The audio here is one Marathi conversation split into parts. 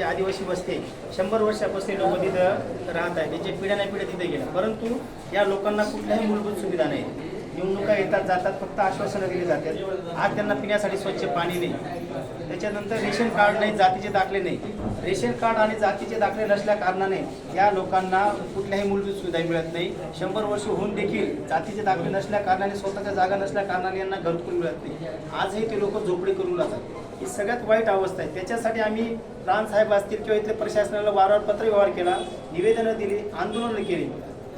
जे आदिवासी वस्ती आहे शंभर वर्षापासून लोक तिथं राहत आहेत. त्यांच्या पिढ्या नाही पिढ्या तिथे गेल्या. परंतु या लोकांना कुठल्याही मूलभूत सुविधा नाही निवडणुका येतात जातात फक्त आश्वासनं दिली जातात. आज त्यांना पिण्यासाठी स्वच्छ पाणी नाही. त्याच्यानंतर रेशन कार्ड नाही जातीचे दाखले नाही. रेशन कार्ड आणि जातीचे दाखले नसल्या कारणाने या लोकांना कुठल्याही मूलभूत सुविधा मिळत नाही. शंभर वर्ष होऊन देखील जातीचे दाखले नसल्या कारणाने स्वतःच्या जागा नसल्या कारणाने यांना घरकुल मिळत नाही. आजही ते लोक झोपडी करून राहतात. ही सगळ्यात वाईट अवस्था आहे. त्याच्यासाठी आम्ही रानसाहेब असतील किंवा इथल्या प्रशासनाला वारंवार पत्रव्यवहार केला निवेदनं दिली आंदोलनं केली.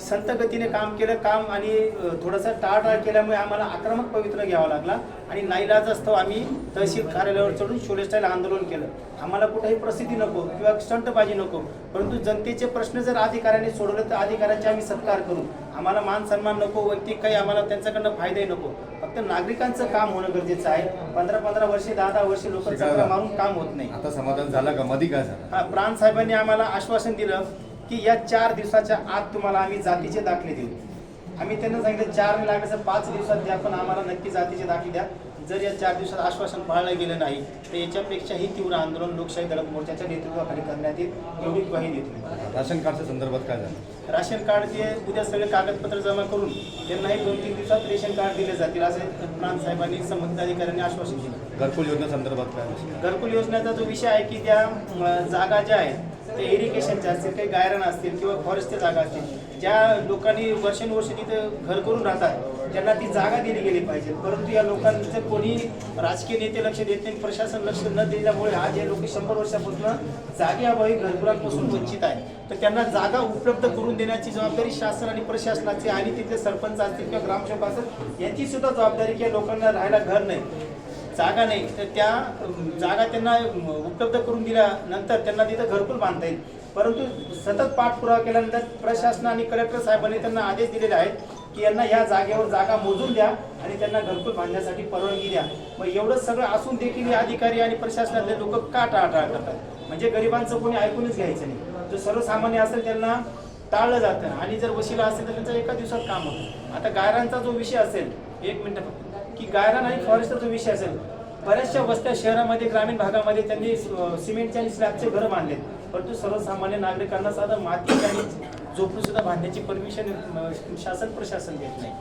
संत गतीने काम केलं काम आणि थोडंसं टाळटाळ केल्यामुळे आम्हाला आक्रमक पवित्र घ्यावं लागला आणि नाईलाज असतो आम्ही तहसील कार्यालयावर चढून शोले स्टाईल आंदोलन केलं. आम्हाला कुठेही प्रसिद्धी नको किंवा स्टंटबाजी नको परंतु जनतेचे प्रश्न जर अधिकाऱ्यांनी सोडवले तर अधिकाऱ्यांचे आम्ही सत्कार करू. आम्हाला मान सन्मान नको वैयक्तिक काही आम्हाला त्यांच्याकडनं फायदाही नको. फक्त नागरिकांचं काम होणं गरजेचं आहे. पंधरा पंधरा वर्षे दहा दहा वर्षे लोक मारून काम होत नाही. आता समाधान झालं का? मधी काय झालं? हा प्राण साहेबांनी आम्हाला आश्वासन दिलं. की या चार दिवसाच्या आत तुम्हाला आम्ही जातीचे दाखले देऊ. आम्ही त्यांना सांगितलं चार नाही लागलं तर पाच दिवसात द्या पण आम्हाला नक्की जातीचे दाखले द्या. जर या चार दिवसात आश्वासन पाळलं गेलं नाही तर याच्यापेक्षाही तीव्र आंदोलन लोकशाही दलक मोर्चाच्या नेतृत्वाखाली करण्यात येईल एवढी ग्वाही देतो राशन कार्डच्या संदर्भात काय झालं? राशन कार्डचे उद्या सगळे कागदपत्र जमा करून त्यांनाही दोन तीन दिवसात रेशन कार्ड दिले जातील असे प्राण साहेबांनी संबंधित अधिकाऱ्यांनी आश्वासन दिलं. घरकुल योजना संदर्भात काय? घरकुल योजनेचा जो विषय आहे की त्या जागा ज्या आहेत त्या इरिगेशनच्या असतील काही गायरण असतील किंवा फॉरेस्टच्या जागा असतील ज्या लोकांनी वर्षानुवर्ष तिथं घर करून राहतात त्यांना ती जागा दिली गेली पाहिजे. परंतु या लोकांचं कोणी राजकीय नेते लक्ष देत नाही प्रशासन लक्ष न दिल्यामुळे आज हे लोक शंभर वर्षापासून जागेअभावी घरकुलांपासून वंचित आहे तर त्यांना जागा उपलब्ध करून देण्याची जबाबदारी शासन आणि प्रशासनाची आणि तिथले सरपंच असतील किंवा ग्रामसेवक असतील याची सुद्धा जबाबदारी की या लोकांना राहायला घर नाही. जागा नाही तर त्या जागा त्यांना उपलब्ध करून दिल्यानंतर त्यांना तिथं घरकुल बांधता येईल. परंतु सतत पाठपुरावा केल्यानंतर प्रशासन आणि कलेक्टर साहेबांनी त्यांना आदेश दिलेले आहेत की यांना ह्या जागेवर जागा मोजून द्या आणि त्यांना घरकुल बांधण्यासाठी परवानगी द्या. मग एवढं सगळं असून देखील हे अधिकारी आणि प्रशासनातले लोक का टाळटाळ करतात? म्हणजे गरिबांचं कोणी ऐकूनच घ्यायचं नाही. जो सर्वसामान्य असेल त्यांना टाळलं जातं आणि जर वशिला असेल तर त्यांचं एका दिवसात काम होतं. आता गायरांचा जो विषय असेल एक मिनिट फक्त. की गायरा आणि फॉरेस्टचा जो विषय असेल बऱ्याचशा वस्त्या शहरामध्ये ग्रामीण भागामध्ये त्यांनी सिमेंटच्या सिमेंटचे आणि स्लॅबचे घरं बांधलेत. परंतु सर्वसामान्य नागरिकांना साधं माती आणि झोपडी सुद्धा बांधण्याची परमिशन शासन प्रशासन देत नाही.